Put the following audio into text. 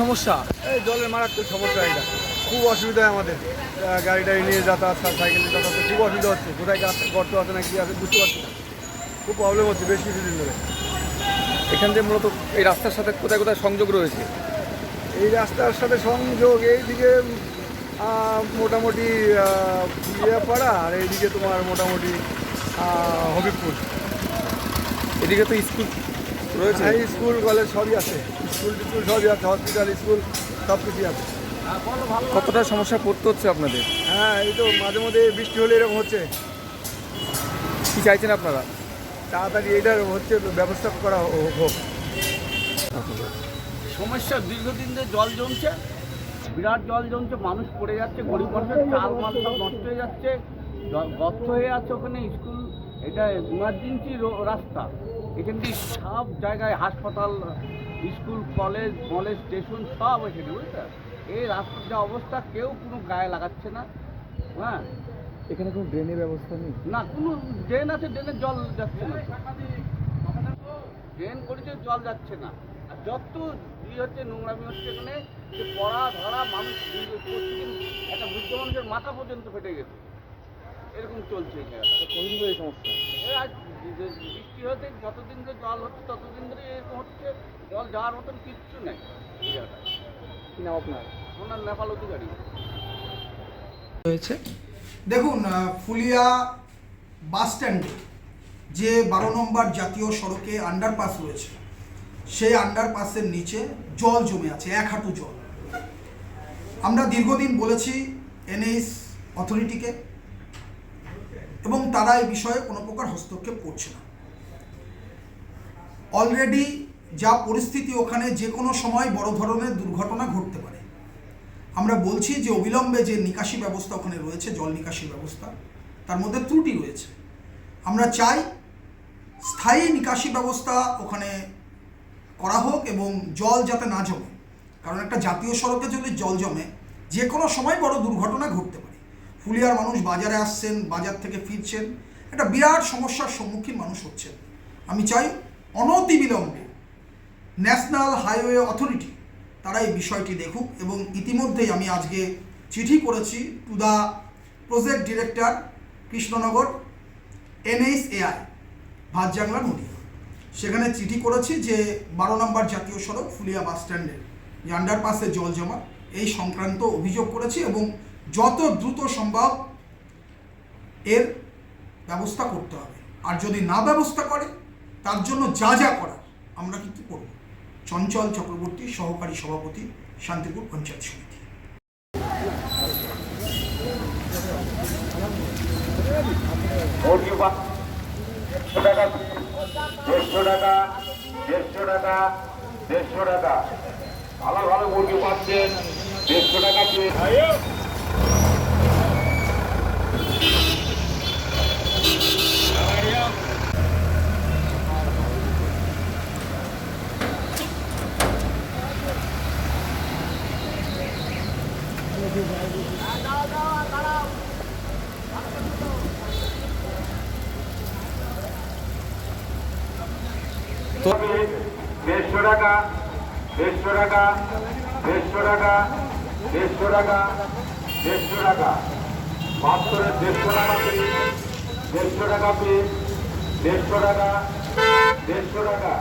সমস্যা? এই জলের মারাত্মক সমস্যা এটা। খুব অসুবিধা আমাদের। গাড়ি টাড়ি নিয়ে যাতায়াত সাইকেল নিয়ে যাতায়াত খুব অসুবিধা হচ্ছে। কোথায় গাছ গর্ত আছে না কি আছে বুঝতে পারছি না। খুব প্রবলেম হচ্ছে বেশ কিছুদিন ধরে। এখান থেকে মূলত এই রাস্তার সাথে কোথায় কোথায় সংযোগ রয়েছে? এই রাস্তার সাথে সংযোগ এইদিকে মোটামুটি পাড়া আর এইদিকে তোমার মোটামুটি হবিবপুর। এদিকে তো স্কুল রয়েছে? হ্যাঁ স্কুল কলেজ সবই আছে। স্কুল টিস্কুল সবই আছে হসপিটাল স্কুল সব কিছুই আছে। কতটা সমস্যা পড়তে হচ্ছে আপনাদের? হ্যাঁ এই তো মাঝে মধ্যে বৃষ্টি হলে এরকম হচ্ছে। কি চাইছেন আপনারা? তাড়াতাড়ি এটার হচ্ছে ব্যবস্থা করা হোক। সমস্যা দীর্ঘদিন ধরে জল জমছে বিরাট জল জমছে মানুষ পড়ে যাচ্ছে গরিব মানুষের চাল মাল সব নষ্ট হয়ে যাচ্ছে জল গর্ত হয়ে যাচ্ছে ওখানে স্কুল এটা ইমার্জেন্সি রাস্তা। এখান থেকে সব জায়গায় হাসপাতাল স্কুল কলেজ কলেজ স্টেশন সব এখানে বুঝতে এই রাস্তার যা অবস্থা কেউ কোনো গায়ে লাগাচ্ছে না হ্যাঁ? এখানে কোনো ড্রেনের ব্যবস্থা নেই? না কোনো ড্রেন আছে ড্রেনের জল যাচ্ছে না। ড্রেন করেছে জল যাচ্ছে না। আর যত ই হচ্ছে নোংরামি হচ্ছে এখানে যে পড়া ধরা মানুষ প্রতিদিন একটা বৃদ্ধ মানুষের মাথা পর্যন্ত ফেটে গেছে। এরকম চলছে এই জায়গাটা। এই সমস্যা? বৃষ্টি হতে যতদিন ধরে জল হচ্ছে ততদিন ধরে এরকম হচ্ছে জল যাওয়ার মতন কিচ্ছু নেই। কি নাম আপনার ওনার নেপাল অধিকারী। হয়েছে? দেখুন ফুলিয়া বাস স্ট্যান্ডে যে বারো নম্বর জাতীয় সড়কে আন্ডারপাস রয়েছে সেই আন্ডারপাসের নিচে জল জমে আছে এক হাঁটু জল। আমরা দীর্ঘদিন বলেছি এনএইচ অথরিটিকে এবং তারা এই বিষয়ে কোনো প্রকার হস্তক্ষেপ করছে না। অলরেডি যা পরিস্থিতি ওখানে যে কোনো সময় বড় ধরনের দুর্ঘটনা ঘটতে পারে। আমরা বলছি যে অবিলম্বে যে নিকাশি ব্যবস্থা ওখানে রয়েছে, জল নিকাশি ব্যবস্থা, তার মধ্যে ত্রুটি রয়েছে। আমরা চাই স্থায়ী নিকাশি ব্যবস্থা ওখানে করা হোক এবং জল যাতে না জমে। কারণ একটা জাতীয় সড়কে যদি জল জমে, যে কোনো সময় বড় দুর্ঘটনা ঘটতে পারে। ফুলিয়ার মানুষ বাজারে আসছেন, বাজার থেকে ফিরছেন। একটা বিরাট সমস্যার সম্মুখীন মানুষ হচ্ছেন। আমি চাই অনতিবিলম্বে ন্যাশনাল হাইওয়ে অথরিটি তারা এই বিষয়টি দেখুক এবং ইতিমধ্যেই আমি আজকে চিঠি করেছি to the project director Krishnanagar, NHAI Bhatjangla নদী সেখানে চিঠি করেছি যে বারো নম্বর জাতীয় সড়ক ফুলিয়া বাস স্ট্যান্ডের যে আন্ডারপাসে জল জমা, এই সংক্রান্ত অভিযোগ করেছি এবং যত দ্রুত সম্ভব এর ব্যবস্থা করতে হবে। আর যদি না ব্যবস্থা করে, তার জন্য যা যা করার, আমরা কিন্তু করব। চঞ্চল চক্রবর্তী, সহকারী সভাপতি, শান্তিপুর পঞ্চায়েত সমিতি। দেড়শো টাকা, দেড়শো ভালো ভালো মুরগি পাচ্ছেন, দেড়শো টাকা দেড়শো টাকা দেড়শো টাকা দেড়শো টাকা দেড়শো টাকা। দেড়শো টাকা। পাঁচশোরের দেড়শো টাকা পিস দেড়শো টাকা পিস দেড়শো টাকা দেড়শো টাকা।